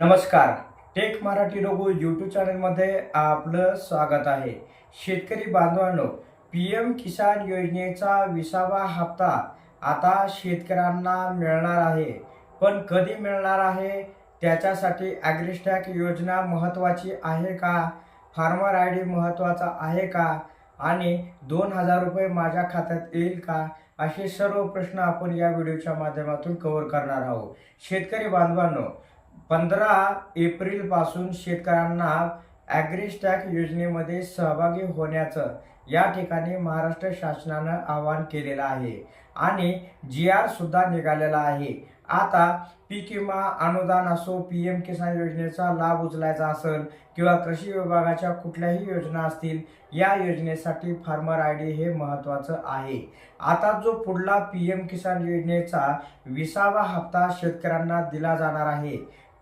नमस्कार. Take Marathi Raghu YouTube चॅनलमध्ये आपलं स्वागत आहे. शेतकरी बांधवांनो पी एम किसान योजनेचा विसावा हप्ता आता शेतकऱ्यांना मिळणार आहे. पण कधी मिळणार आहे? त्याच्यासाठी ॲग्रिस्टॅक योजना महत्त्वाची आहे का? फार्मर आय डी महत्त्वाचा आहे का? आणि दोन हजार रुपये माझ्या खात्यात येईल का? असे सर्व प्रश्न आपण या व्हिडिओच्या माध्यमातून कव्हर करणार आहोत. शेतकरी बांधवांनो पंधरा एप्रिलपासून शेतकऱ्यांना ॲग्रिस्टॅक योजनेमध्ये सहभागी होण्याचं या ठिकाणी महाराष्ट्र शासनानं आवाहन केलेलं आहे. आणि जी आर सुद्धा निघालेला आहे. आता पीक विमा अनुदान असो पी एम किसान योजनेचा लाभ उचलायचा असेल किंवा कृषी विभागाच्या कुठल्याही योजना असतील या योजनेसाठी फार्मर आय डी हे महत्त्वाचं आहे. आता जो पुढला पी एम किसान योजनेचा विसावा हप्ता शेतकऱ्यांना दिला जाणार आहे.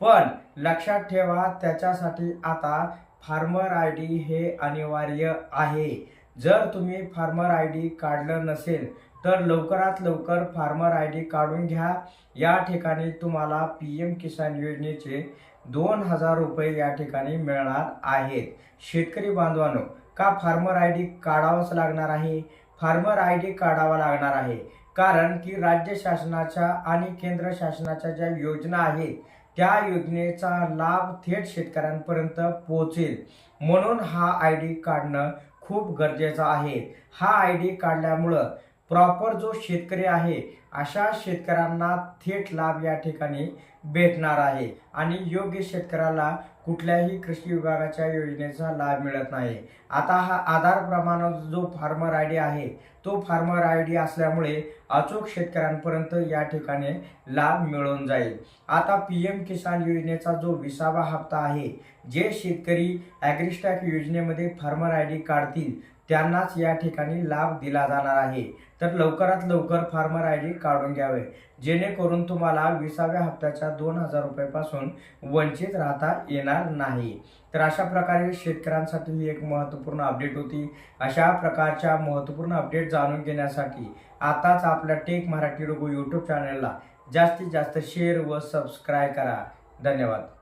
पण लक्षात ठेवा त्याच्यासाठी आता फार्मर आय डी हे अनिवार्य आहे. जर तुम्ही फार्मर आय डी काढलं नसेल तर लवकरात लवकर फार्मर आय डी काढून घ्या. या ठिकाणी तुम्हाला पी एम किसान योजनेचे दोन हजार रुपये या ठिकाणी मिळणार आहेत. शेतकरी बांधवांनो का फार्मर आय डी काढावंच लागणार आहे? फार्मर आय डी काढावा लागणार आहे. कारण की राज्य शासनाच्या आणि केंद्र शासनाच्या ज्या योजना आहेत त्या योजनेचा लाभ थेट शेतकऱ्यांपर्यंत पोहोचेल. म्हणून हा आय डी काढणं खूप गरजेचं आहे. हा आय डी काढल्यामुळं प्रॉपर जो शेतकरी आहे अशा शेतकऱ्यांना थेट लाभ या ठिकाणी भेटणार आहे. आणि योग्य शेतकऱ्याला कुठल्याही कृषी विभागाच्या योजनेचा लाभ मिळत नाही. आता हा आधार प्रमाण जो फार्मर आय डी आहे तो फार्मर आय डी असल्यामुळे अचूक शेतकऱ्यांपर्यंत या ठिकाणी लाभ मिळून जाईल. आता पी एम किसान योजनेचा जो विसावा हप्ता आहे जे शेतकरी ॲग्रिस्टॅक योजनेमध्ये फार्मर आय डी काढतील त्यांनाच या ठिकाणी लाभ दिला जाणार आहे. तर लवकरात लवकर फार्मर आय डी काढून घ्यावे. जेणेकरून तुम्हाला विसाव्या हप्त्याच्या दोन हजार रुपयापासून वंचित राहता येणार नाही. तर अशा प्रकारे शेतकऱ्यांसाठी ही एक महत्त्वपूर्ण अपडेट होती. अशा प्रकारच्या महत्त्वपूर्ण अपडेट जाणून घेण्यासाठी आताच आपल्या टेक मराठी लोगो यूट्यूब चॅनलला जास्तीत जास्त शेअर व सबस्क्राईब करा. धन्यवाद.